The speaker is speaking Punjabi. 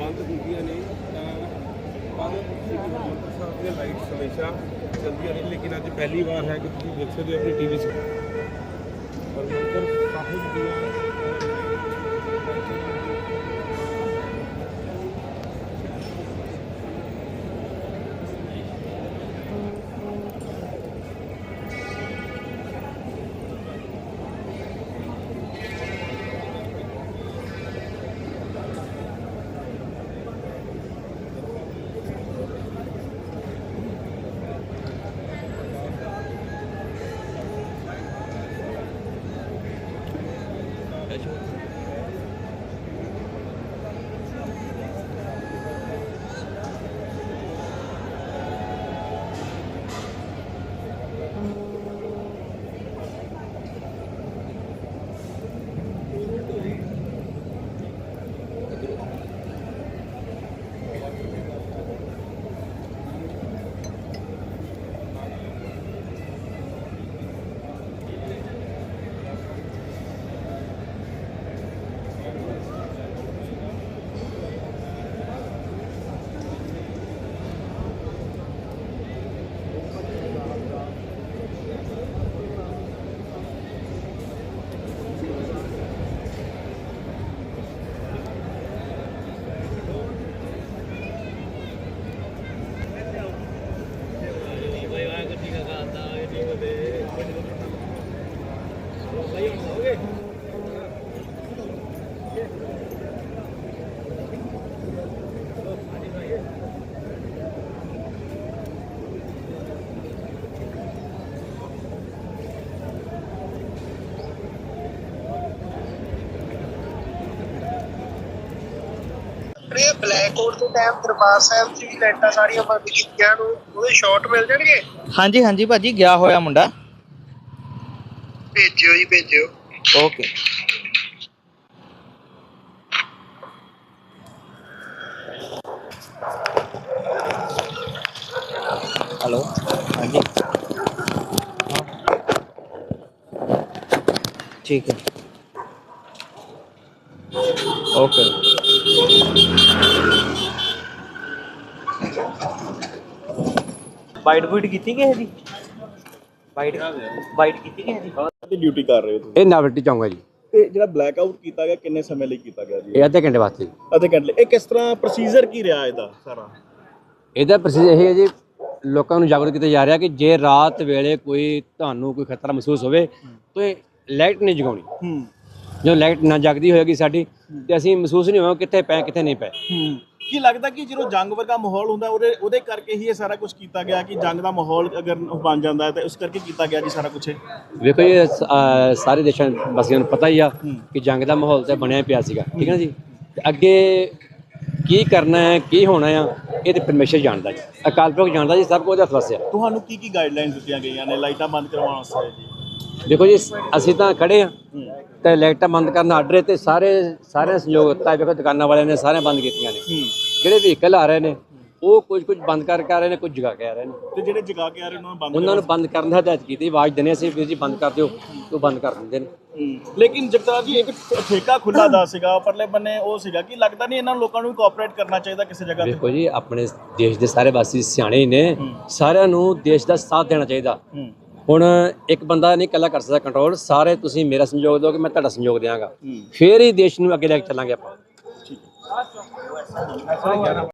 ਬੰਦ ਹੁੰਦੀਆਂ ਨੇ ਤਾਂ ਪਰ ਸ੍ਰੀ ਹਰਿਮੰਦਰ ਸਾਹਿਬ ਦੀਆਂ ਲਾਈਟਸ ਹਮੇਸ਼ਾ ਚੱਲਦੀਆਂ ਨੇ ਲੇਕਿਨ ਅੱਜ ਪਹਿਲੀ ਵਾਰ ਹੈ ਕਿ ਤੁਸੀਂ ਦੇਖ ਸਕਦੇ ਹੋ ਆਪਣੀ ਟੀਵੀ 'ਚ ਹਰਿਮੰਦਰ ਸਾਹਿਬ ਦੀਆਂ 而且会 ਇਹ ਬਲੈਕ ਆਊਟ ਦੇ ਟਾਈਮ ਦਰਬਾਰ ਸਾਹਿਬ ਦੀ ਵੀ ਲਾਈਟਾਂ ਸਾਰੀਆਂ ਬੰਦ ਕੀਤੀਆਂ ਨੂੰ ਉਹਦੇ ਸ਼ਾਟ ਮਿਲ ਜਾਣਗੇ? ਹਾਂਜੀ ਹਾਂਜੀ ਭਾਜੀ ਗਿਆ ਹੋਇਆ ਮੁੰਡਾ। ਭੇਜਿਓ ਜੀ ਭੇਜਿਓ। ਓਕੇ ਹੈਲੋ ਹਾਂਜੀ। ਠੀਕ ਹੈ। ਓਕੇ ਬਾਈਟ ਬੂਟ ਕੀਤੀ ਕਿਸੇ ਦੀ? ਬਾਈਟ ਬਾਈਟ ਕੀਤੀ ਕਿਸੇ ਦੀ? ਤੇ ਡਿਊਟੀ ਕਰ ਰਹੇ ਹੋ ਤੁਸੀਂ? ਇਹ ਨਾਵਲਟੀ ਚਾਹੂੰਗਾ ਜੀ। ਤੇ ਜਿਹੜਾ ਬਲੈਕ ਆਊਟ ਕੀਤਾ ਗਿਆ ਕਿੰਨੇ ਸਮੇਂ ਲਈ ਕੀਤਾ ਗਿਆ ਜੀ? ਇਹ ਅੱਧੇ ਘੰਟੇ ਵਾਸਤੇ ਜੀ। ਅੱਧੇ ਘੰਟੇ ਲਈ। ਇਹ ਕਿਸ ਤਰ੍ਹਾਂ ਪ੍ਰੋਸੀਜਰ ਕੀ ਰਿਹਾ ਇਹਦਾ ਸਾਰਾ? ਇਹਦਾ ਪ੍ਰੋਸੈਸ ਇਹ ਹੈ ਜੀ ਲੋਕਾਂ ਨੂੰ ਜਾਗਰੂਕ ਕੀਤਾ ਜਾ ਰਿਹਾ ਕਿ ਜੇ ਰਾਤ ਵੇਲੇ ਕੋਈ ਤੁਹਾਨੂੰ ਕੋਈ ਖਤਰਾ ਮਹਿਸੂਸ ਹੋਵੇ ਤਾਂ ਇਹ ਲਾਈਟ ਨਹੀਂ ਜਗਾਉਣੀ। ਹੂੰ। ਜੋ ਲਾਈਟ ਨਾ ਜਗਦੀ ਹੋਏਗੀ ਸਾਡੀ ਤੇ ਅਸੀਂ ਮਹਿਸੂਸ ਨਹੀਂ ਹੋਵਾਂਗੇ ਕਿੱਥੇ ਪਏ ਕਿੱਥੇ ਨਹੀਂ ਪਏ। ਹੂੰ। ਕੀ ਲੱਗਦਾ ਕਿ ਜਦੋਂ ਜੰਗ ਵਰਗਾ ਮਾਹੌਲ ਹੁੰਦਾ ਉਹਦੇ ਉਹਦੇ ਕਰਕੇ ਹੀ ਇਹ ਸਾਰਾ ਕੁਝ ਕੀਤਾ ਗਿਆ ਕਿ ਜੰਗ ਦਾ ਮਾਹੌਲ ਅਗਰ ਬਣ ਜਾਂਦਾ ਹੈ ਤਾਂ ਉਸ ਕਰਕੇ ਕੀਤਾ ਗਿਆ ਜੀ ਸਾਰਾ ਕੁਝ ਵੇਖੋ ਸ- ਅਹ ਸਾਰੇ ਦੇਸ਼ਾਂ ਵਾਸੀਆਂ ਨੂੰ ਪਤਾ ਹੀ ਆ ਕਿ ਜੰਗ ਦਾ ਮਾਹੌਲ ਤਾਂ ਬਣਿਆ ਪਿਆ ਸੀਗਾ ਠੀਕ ਹੈ ਨਾ ਜੀ? ਤੇ ਅੱਗੇ ਕੀ ਕਰਨਾ ਹੈ ਕੀ ਹੋਣਾ ਆ ਇਹ ਤੇ ਪਰਮੇਸ਼ਰ ਜਾਣਦਾ ਜੀ। ਅਕਾਲ ਪੁਰਖ ਜਾਣਦਾ ਜੀ ਸਭ ਕੁਝ ਉਹਦੇ ਹੱਥ ਵਸਿਆ ਤੁਹਾਨੂੰ ਕੀ ਕੀ ਗਾਈਡਲਾਈਨਸ ਦਿੱਤੀਆਂ ਗਈਆਂ ਨੇ ਲਾਈਟਾਂ ਬੰਦ ਕਰਵਾਉਣ ਵਾਸਤੇ ਜੀ? ਦੇਖੋ ਜੀ ਅਸੀਂ ਤਾਂ ਖੜੇ ਆ। ਤੇ ਲਾਈਟਾਂ ਬੰਦ ਕਰਨ ਆਰਡਰ ਤੇ ਸਾਰੇ ਸਾਰੇ ਸੰਯੋਗ ਦਿੱਤਾ ਵੇਖੋ ਦੁਕਾਨਾਂ ਵਾਲਿਆਂ ਨੇ ਸਾਰੇ ਬੰਦ ਕੀਤੀਆਂ ਨੇ। ਜਿਹੜੇ ਵਹੀਕਲ ਆ ਰਹੇ ਨੇ ਉਹ ਕੁਝ ਕੁਝ ਬੰਦ ਕਰਕੇ ਆ ਰਹੇ ਨੇ ਕੁਝ ਜਗਾ ਕੇ ਆ ਰਹੇ ਨੇ। ਤੇ ਜਿਹੜੇ ਜਗਾ ਕੇ ਆ ਰਹੇ ਉਹਨਾਂ ਨੂੰ ਬੰਦ ਉਹਨਾਂ ਨੂੰ ਬੰਦ ਕਰਨ ਦਾ ਹਦਾਇਤ ਕੀਤੀ ਆਵਾਜ਼ ਦਿੰਦੇ ਅਸੀਂ ਵੀਰ ਜੀ ਬੰਦ ਕਰ ਦਿਓ ਉਹ ਬੰਦ ਕਰ ਦਿੰਦੇ ਨੇ। ਲੇਕਿਨ ਜਗਤਾਰ ਜੀ ਇੱਕ ਠੇਕਾ ਖੁੱਲਾ ਦਾ ਸੀਗਾ ਪਰਲੇ ਬੰਨੇ ਉਹ ਸੀਗਾ ਕਿ ਲੱਗਦਾ ਨਹੀਂ ਇਹਨਾਂ ਲੋਕਾਂ ਨੂੰ ਕੋਆਪਰੇਟ ਕਰਨਾ ਚਾਹੀਦਾ ਕਿਸੇ ਜਗ੍ਹਾ ਤੇ। ਵੇਖੋ ਜੀ ਆਪਣੇ ਦੇਸ਼ ਦੇ ਸਾਰੇ ਵਾਸੀ ਸਿਆਣੇ ਨੇ ਸਾਰਿਆਂ ਨੂੰ ਦੇਸ਼ ਦਾ ਸਾਥ ਦੇਣਾ ਚਾਹੀਦਾ। ਹੁਣ ਇੱਕ ਬੰਦਾ ਨਹੀਂ ਇਕੱਲਾ ਕਰ ਸਕਦਾ ਕੰਟਰੋਲ ਸਾਰੇ ਤੁਸੀਂ ਮੇਰਾ ਸੰਯੋਗ ਦਿਓਗੇ ਮੈਂ ਤੁਹਾਡਾ ਸੰਯੋਗ ਦਿਆਂਗਾ। ਫੇਰ ਹੀ ਦੇਸ਼ ਨੂੰ ਅੱਗੇ ਲੈ ਕੇ ਚੱਲਾਂਗੇ ਆਪਾਂ।